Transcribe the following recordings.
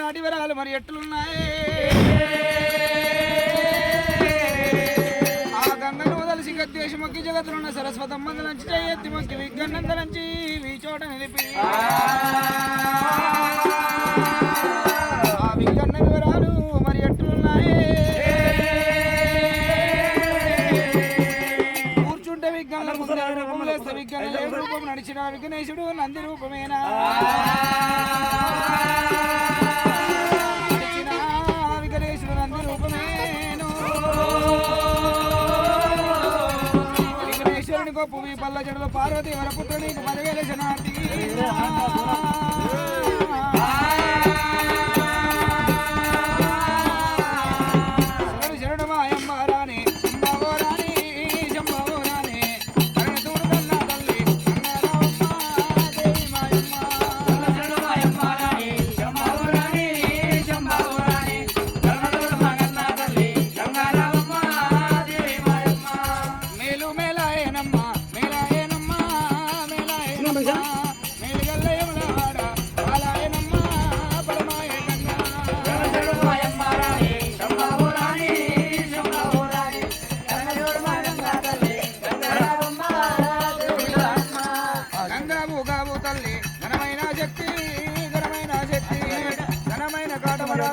నాటి వరాలు మరి ఎట్లున్నాయి? ఆ గంగను వదలిసి గద్దేశ మొక్కి జగత్తులున్న సరస్వతమ్మ లంచి ఎత్తి మొక్కి విగ్గన్నందలంచి ఈ చోట నిలిపి. ఆ విగ్గన్న వివరాలు మరి ఎట్లున్నాయి? కూర్చుంటే విజ్ఞాన రూపం లేస్తే విజ్ఞాన ఏ రూపం నడిచిన విఘ్నేశుడు నంది రూపమేనా? నడిచిన విఘ్నేశుడు నంది రూపమేను. విఘ్నేశ్వరుని గొప్ప పల్ల జడలో పార్వతి వరపుత్ర నీకు పదివేల జనార్ది.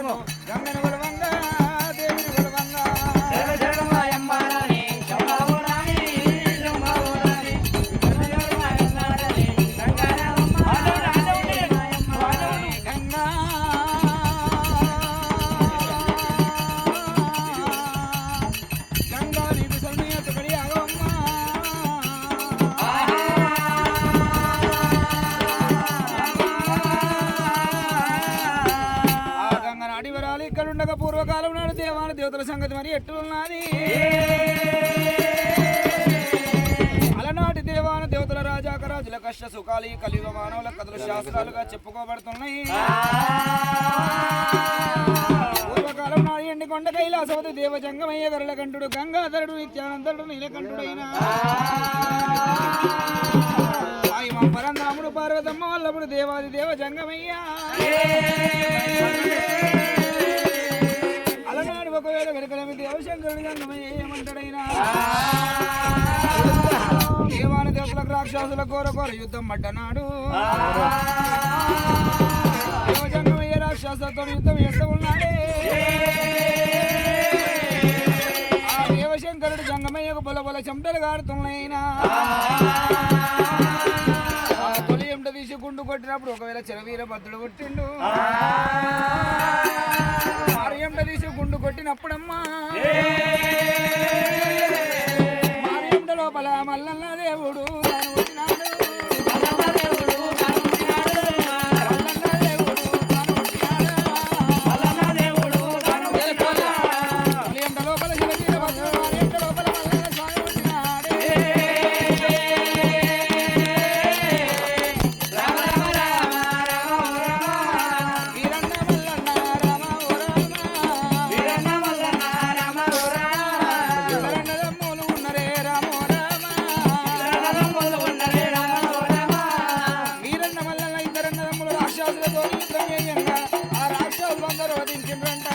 の గంగ ఇక్కడ ఉండగా పూర్వకాలం నాడు దేవాన దేవతల సంగతి మరి ఎట్లున్నది? అలనాటి దేవాన దేవతల రాజాక రాజుల కష్ట సుఖాలు కలియుగ మానవుల కథలు శాస్త్రాలుగా చెప్పుకోబడుతున్నాయి. పూర్వకాలం నాడు ఎండి కొండ కైలాసవతి దేవజంగమయ్య గరుల కంఠుడు గంగాధరుడు నిత్యానందరుడు నీలకంఠుడైన పరంధాముడు పార్వతమ్మ వల్లప్పుడు దేవాది దేవ జంగమయ్య ఒకవేళ వెనకలమి దేవశంకరుడు జంగమయ్య ఏమంటాడైనా? దేవాన దేవతలకు రాక్షసుల కోర కోర యుద్ధం పడ్డనాడు. దేవజంగమయ్య రాక్షసులతో యుద్ధం చేస్తూ ఉన్నాడే. ఆ దేవశంకరుడు జంగమయ్యకు బొల బొల చెమటలు తీసి గుండు కొట్టినప్పుడు ఒకవేళ చెరవీర భద్రుడు కొట్టిండు మారి ఎంట తీసి గుండు కొట్టినప్పుడమ్మా. మారి ఎంట లోపల మల్లన్న దేవుడు రాక్షసులతో యుద్ధం ఆ వధించిండ్రంట.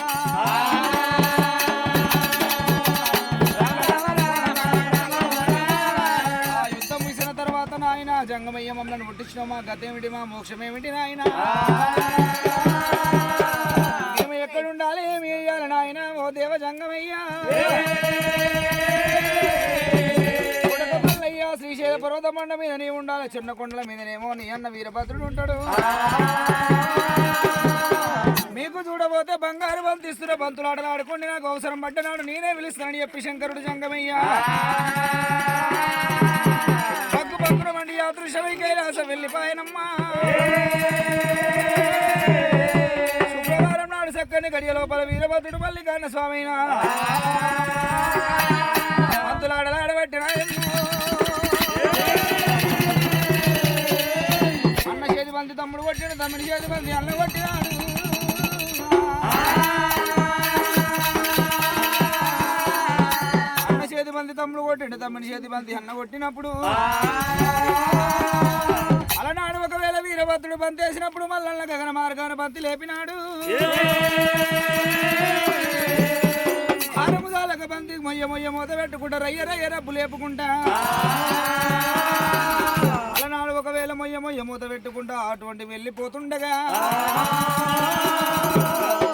యుద్ధం ముగిసిన తర్వాత నాయన జంగమయ్య మమ్మల్ని పుట్టించిన మా గతేమిటి మా మోక్షమేమిటి నాయన మేము ఎక్కడుండాలి ఏమి వేయాలి నాయన ఓ దేవ జంగమయ్య శ్రీశైల పర్వత మండ మీద నీ ఉండాలి చిన్న కొండల మీదనేమో నీ అన్న వీరభద్రుడు ఉంటాడు. మీకు చూడబోతే బంగారు బంతిస్తున్న బంతులాటలు ఆడుకోండి నాకు అవసరం పడ్డనాడు నేనే పిలుస్తానని చెప్పి శంకరుడు జంగమయ్య. పగ్గు పగ్గున మండి యాదృశమై కైలాసం వెళ్ళిపోయానమ్మా శుక్రవారం నాడు చక్కని గడియ లోపల వీరభద్రుడు మల్లికార్ణ స్వామి మంతులాడలాడబట్టిన అన్న తమ్ముడు కొట్టిండు తమ్ముడి చేతి మంది అన్న కొట్టినాడు. అన్న తమ్ముడు కొట్టిండు తమ్ముని చేతి మంది అన్న కొట్టినప్పుడు. అలనాడు ఒకవేళ వీరభద్రుడు బంతి వేసినప్పుడు మల్లన్న గగన మార్గాన బంతి లేపినాడు. ఆరముదాలకు బంతి మొయ్య మొయ్య మూత పెట్టుకుంటా రయ్య రయ్య రబ్బు లేపుకుంటా. ఒకవేళ మొయ్య మొయ్య మూత పెట్టుకుంటా అటువంటి వెళ్ళిపోతుండగా.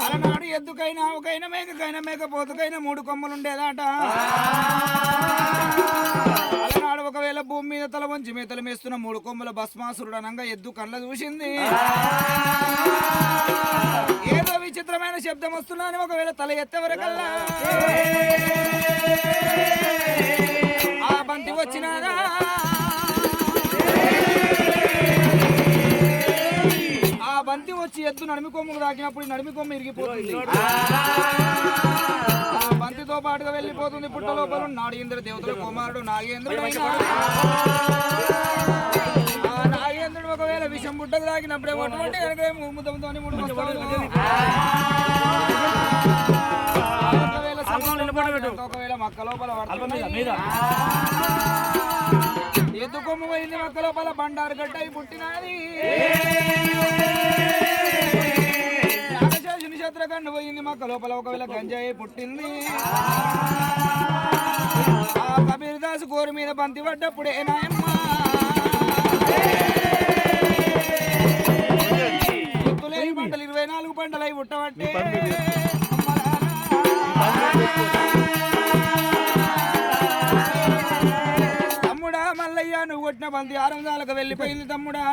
అలనాడు ఎద్దుకైనా ఒకైనా మేకకైనా మేకపోతుకైనా మూడు కొమ్మలు ఉండేదాట అలనాడు ఒకవేళ భూమి మీద తల వంచి మేతలు మేస్తున్న మూడు కొమ్మల భస్మాసురుడు అనంగా ఎద్దు కళ్ళ చూసింది. ఏదో విచిత్రమైన శబ్దం వస్తున్నాను ఒకవేళ తల ఎత్తవరకల్లా. ఆ బంతి వచ్చినారా బంతి వచ్చి ఎద్దు నడిమి కొమ్ముకు తాకినప్పుడు నడిమి కొమ్ము ఇరిగిపోతుంది. బంతితో పాటుగా వెళ్ళిపోతుంది పుట్ట లోపల. నాగేంద్ర దేవతల కుమారుడు నాగేంద్రుడు ఆ నాగేంద్రుడు ఒకవేళ విషం పుట్టకు తాకినప్పుడే కనుక ముద్దముతో మూడు ఒకవేళ మక్క లోపల పడుతుంది. ఎద్దు కొమ్ము పోయింది మక్క లోపల బండారు గడ్డ అయి పుట్టినది. నాగశేషుని శత్రుకన్ను పోయింది మొక్క లోపల ఒకవేళ గంజాయి పుట్టింది. ఆ కబీర్ దాస్ గోరు మీద బంతి పడ్డప్పుడే నాయమ్మ. పంటలు ఇరవై నాలుగు పంటలు అయి పుట్టబట్టే. వెళ్ళిపోయింది తమ్ముడా.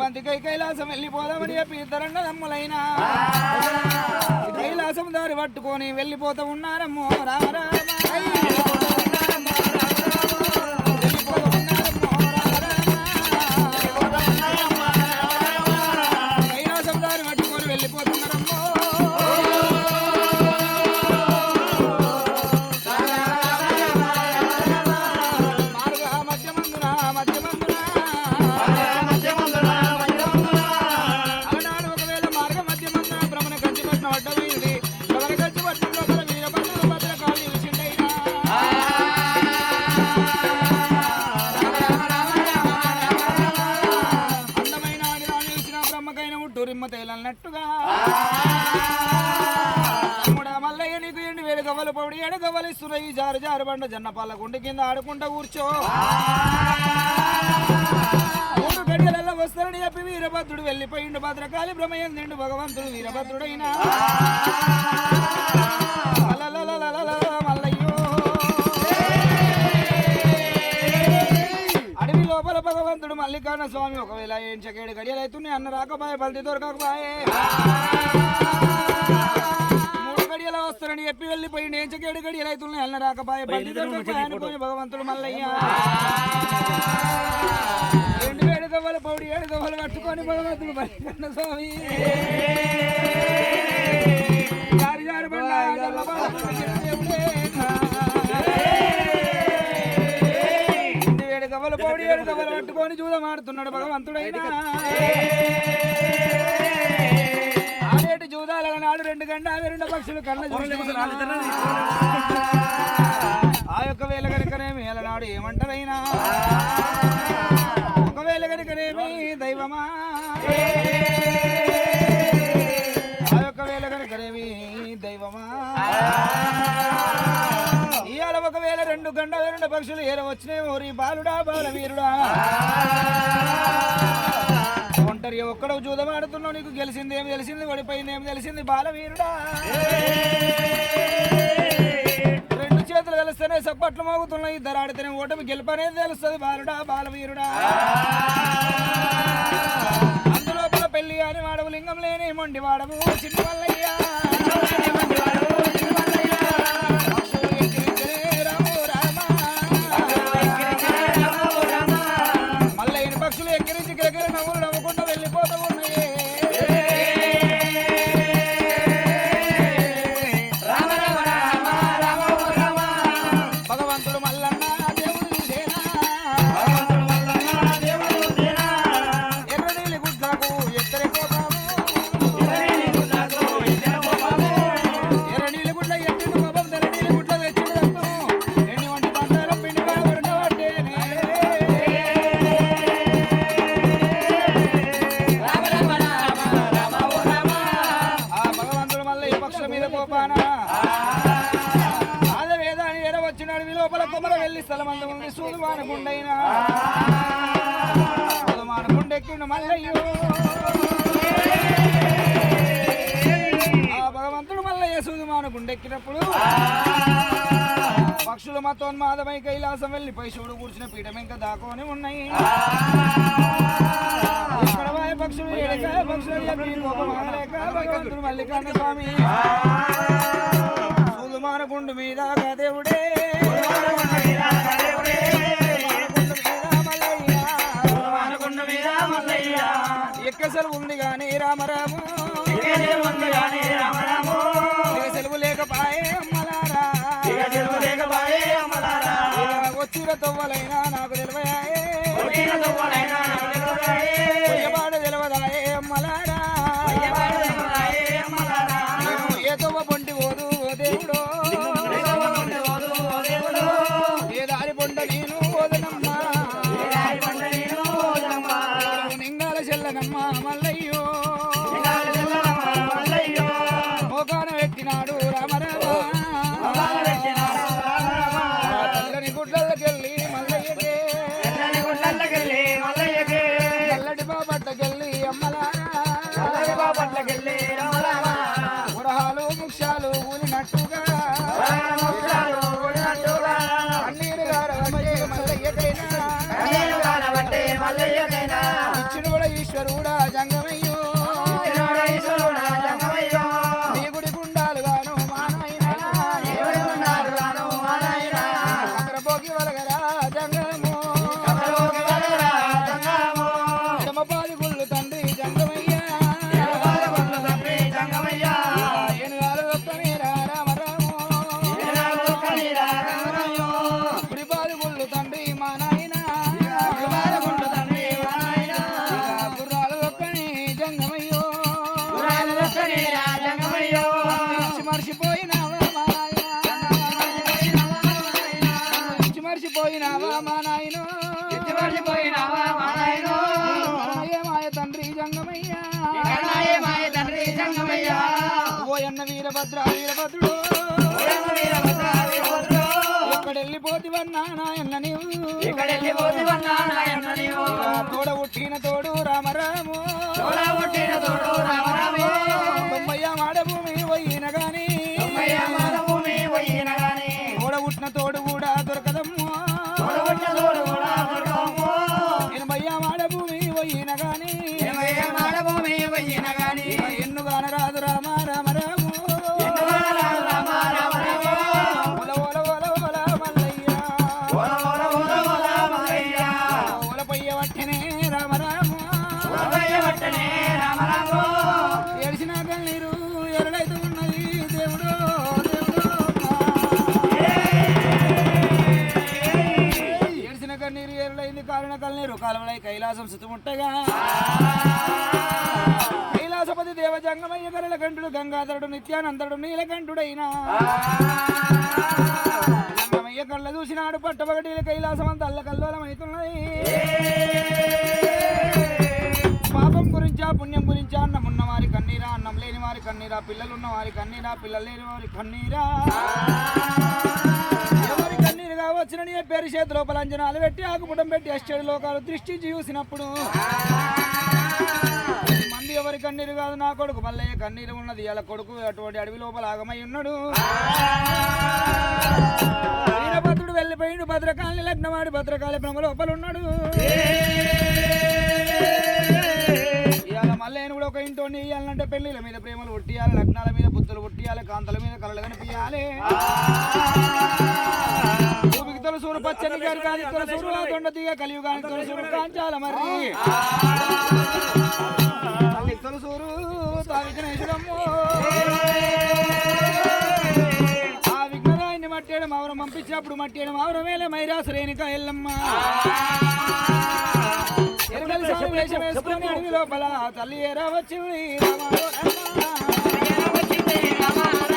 బంతికై కైలాసం వెళ్ళిపోదామని చెప్పి ఇద్దరన్న తమ్ములైనా కైలాసం దారి పట్టుకొని వెళ్ళిపోతూ ఉన్నారమ్మో. రామరామ జారు జన్నపాల గుండె కింద ఆడుకుంటా కూర్చో. మూడు గడియలలో వస్తారని చెప్పి వీరభద్రుడు వెళ్ళిపోయిండు. భద్రకాళి భ్రమయందిండు భగవంతుడు వీరభద్రుడైనా. మల్లయ్యో. అడవి లోపల భగవంతుడు మల్లికార్ణ స్వామి ఒకవేళ ఏం చెకేడు గడియలు అవుతున్నాయి అన్న రాకబాయే బల్ది దొరకకబాయే గడియలు వస్తారని చెప్పి వెళ్ళిపోయిండు ఏం చెకేడు గడియలు అవుతున్నాయి బల్ది దొరకకబాయే అనుకోని భగవంతుడు మల్లయ్య రెండు వేడు గవ్వలు పౌడి ఏడు గవ్వలు కట్టుకొని భగవంతుడు మల్లికార్ణ స్వామి. జారి ఏడు గవ్వలు పౌడి ఏడు గవ్వలు పట్టుకొని జూదమాడుతున్నాడు భగవంతుడైనా. జూదాల నాడు రెండు గంట రెండు పక్షులు చూసి ఆ యొక్క వేల కనుకనేమి ఏలనాడు ఏమంటారైనా? ఒకవేళ కనుకనేమి దైవమా? ఆ యొక్క వేల కనుకనేమి దైవమా? ఇవాళ ఒకవేళ రెండు గంట రెండు పక్షులు ఏర వచ్చినాయి ఓరి బాలుడా బాల వీరుడా అంటారు. ఒక్కడో జూదం ఆడుతున్నావు నీకు గెలిచింది ఏమి తెలిసింది? ఓడిపోయింది ఏమి తెలిసింది? బాలవీరుడా. రెండు చేతులు కలిస్తేనే చప్పట్లు మోగుతున్నాయి. ఇద్దరు ఆడితేనే ఓటమి గెలుపనేది తెలుస్తుంది. బాలుడా బాలవీరుడా. అందులోపల పెళ్ళి అని వాడవు లింగం లేని మొండి వాడవు చిన్న వల్లయ్యా సూదుమానకుండెక్కిండు మల్లయ్యో. ఆ భగవంతుడు మల్లయ్య సూదుమానకుండెక్కినప్పుడు పక్షులు మతోన్మాదమై కైలాసం వెళ్ళి పైశువుడు కూర్చున్న పీఠం ఇంకా దాకోని ఉన్నాయి. ఎక్కడవాయ పక్షులు పక్షులు మల్లికార్జున స్వామి. మీద దేవుడే. అసలు ఉంది కానీ రామరాము. ఉంది కానీ రామరాము. నాయన్న నీవు. తోడ ఉట్టిన తోడు రామరాము తొంభయ్య ఎరడైతే ఉన్నది దేవుడు ఏడిసిన కన్నీరు ఎరడైంది కాలిన కన్నీరు కాలువలై కైలాసం సుతుముట్టగా. కైలాసపతి దేవజంగమయ్య గరల కంఠుడు గంగాధరుడు నిత్యానందరుడు నీలకంఠుడైనా. జంగమయ్య కళ్ళ చూసినాడు పట్టబగటి కైలాసం అంత అల్లకల్లోలమవుతున్నది గురించా పుణ్యం గురించా అన్నం ఉన్న వారి కన్నీరా అన్నం లేని వారి కన్నీరా పిల్లలున్న వారి కన్నీరా పిల్లలు లేని వారి కన్నీరా. ఎవరి కన్నీరుగా వచ్చిన పేరు చేతి లోపల అంజనాలు పెట్టి ఆకుపుటం పెట్టి ఎస్టేడ్ లోకాలు దృష్టించి చూసినప్పుడు. మంది ఎవరి కన్నీరు కాదు నా కొడుకు మల్లయ్య కన్నీరు ఉన్నది ఇలా కొడుకు అటువంటి అడవి లోపల ఆగమై ఉన్నాడు. వీరభద్రుడు వెళ్ళిపోయిండు భద్రకాళి లగ్నమాడి భద్రకాళి బ్రహ్మ లోపల ఉన్నాడు మళ్ళీ నేను కూడా ఒక ఇంట్లో ఇయ్యాలంటే పెళ్ళిల మీద ప్రేమలు పుట్టియాలి లగ్నాల మీద బుద్ధులు పుట్టియాలి కాంతల మీద కళలు కనిపించాలి భూమికి తొలసూరు పచ్చని గారి కాని తొలసూరు ఆ దొండ తీగ కలియుగానికి తొలసూరు కాంచాల మరి తల్లి తొలసూరు తా విఘ్నేశ్వరమ్ము మట్టేయడం అవరం పంపించినప్పుడు మట్టేయడం అవరం వేలే మైరాసు రేణుక ఎల్లమ్మ. ఎరగలి సారి వేషం వేసుకుని అడవి లోపల తల్లి ఏరా వచ్చింది రామ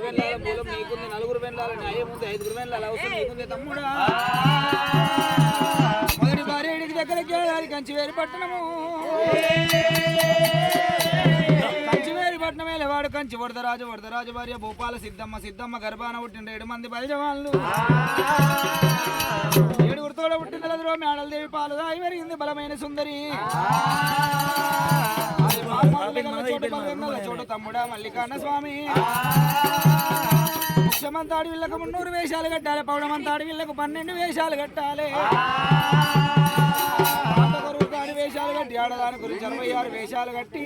నీకుంది ముగ్గురు వెళ్ళాల మూలం నీకుంది నలుగురు వెళ్ళాల న్యాయం ఉంది ఐదుగురు వెళ్ళాల అవసరం నీకుంది తమ్ముడా. మొదటి భార్య ఇంటికి దగ్గరికి వెళ్ళాలి కంచివేరి పట్టణము. కంచివేరి పట్టణం వెళ్ళేవాడు కంచి వరదరాజు వరదరాజు భార్య భూపాల సిద్ధమ్మ సిద్ధమ్మ గర్భాన పుట్టిన ఏడు మంది బలిజవాళ్ళు ఏడుగురు తోడ పుట్టిన మేడలదేవి పాలు దాగి పెరిగింది బలమైన సుందరి. చోటు బలగల తమ్ముడా మల్లికార్ణ స్వామి ముఖ్యమంతాడి వీళ్ళకు మున్నూరు వేషాలు కట్టాలి పౌడమంతా అడవిళ్ళకు పన్నెండు వేషాలు కట్టాలి వేషాలు కట్టి ఆడదాని గురించి అరవై ఆరు వేషాలు కట్టి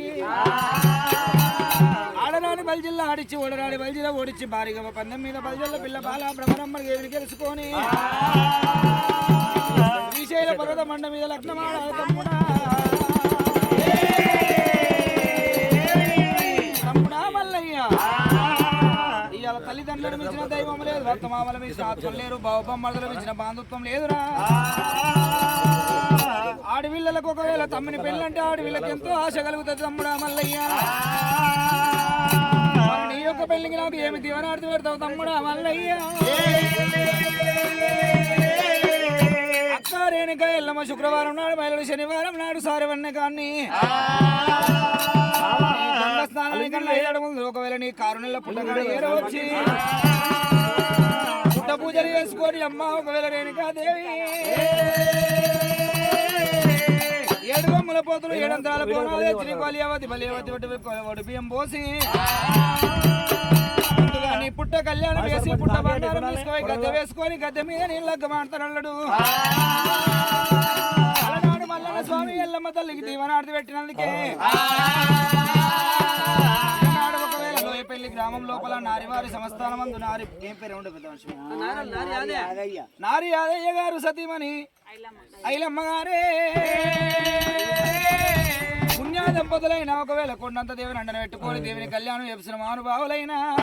ఆడరాని బల్జిల్లా ఆడిచ్చి ఓడరాని బలిజిల్లా ఓడిచ్చి భారీగా పందెం మీద బలిజిల్ల పిల్ల బాల బ్రహ్మరమ్మ దేవిని తెలుసుకొని శ్రీశైల పర్వత మండ మీద లగ్నమాడ తల్లిదండ్రులు మించిన దైవం లేదు. భక్త మామల మించిన లేరు. బావబొమ్మలు మించిన బాంధుత్వం లేదురా. ఆడవిళ్ళలకు ఒకవేళ తమ్మిని పెళ్ళంటే ఆడవిళ్ళకి ఎంతో ఆశ కలుగుతుంది తమ్ముడా మల్లయ్య. నీ యొక్క పెళ్ళికి నాకు ఏమి దీవనార్థి పెడతావు తమ్ముడా మల్లయ్య? అక్క రేణుక ఎల్లమ్మ శుక్రవారం నాడు బయలుడు శనివారం నాడు సారవన్న కానీ గంగ స్నానానికి కన్నా ఏడు ముందు ఒకవేళ నీ కారు నెల పుట్టగాడ ఏరవచ్చి పుట్ట పూజలు చేసుకొని అమ్మ ఒకవేళ రేణుకా దేవి. ఏడు బొమ్మల పోతులు ఏడంతరాల పోనాలు ఎత్తిని కొలియవతి బలియవతి వడ్డు బియ్యం పోసి. నీ పుట్ట కళ్యాణం వేసి పుట్ట బంగారం తీసుకొని గద్దె వేసుకొని గద్దె మీద నీళ్ళగ్గ మాడతాడు స్వామి ఎల్లమ్మ తల్లికి పెట్టినందుకే. ఈనాడు ఒకవేళ లోయపల్లి గ్రామం లోపల నారివారి సంస్థానం మందు నారి ఏం పేరు నారి యాదయ్య. గారు సతీమణి. ఐలమ్మ గారే. పుణ్య దంపతులైన ఒకవేళ కొండంత దేవుని అండన పెట్టుకొని దేవుని కళ్యాణం చేసిన మహానుభావులైన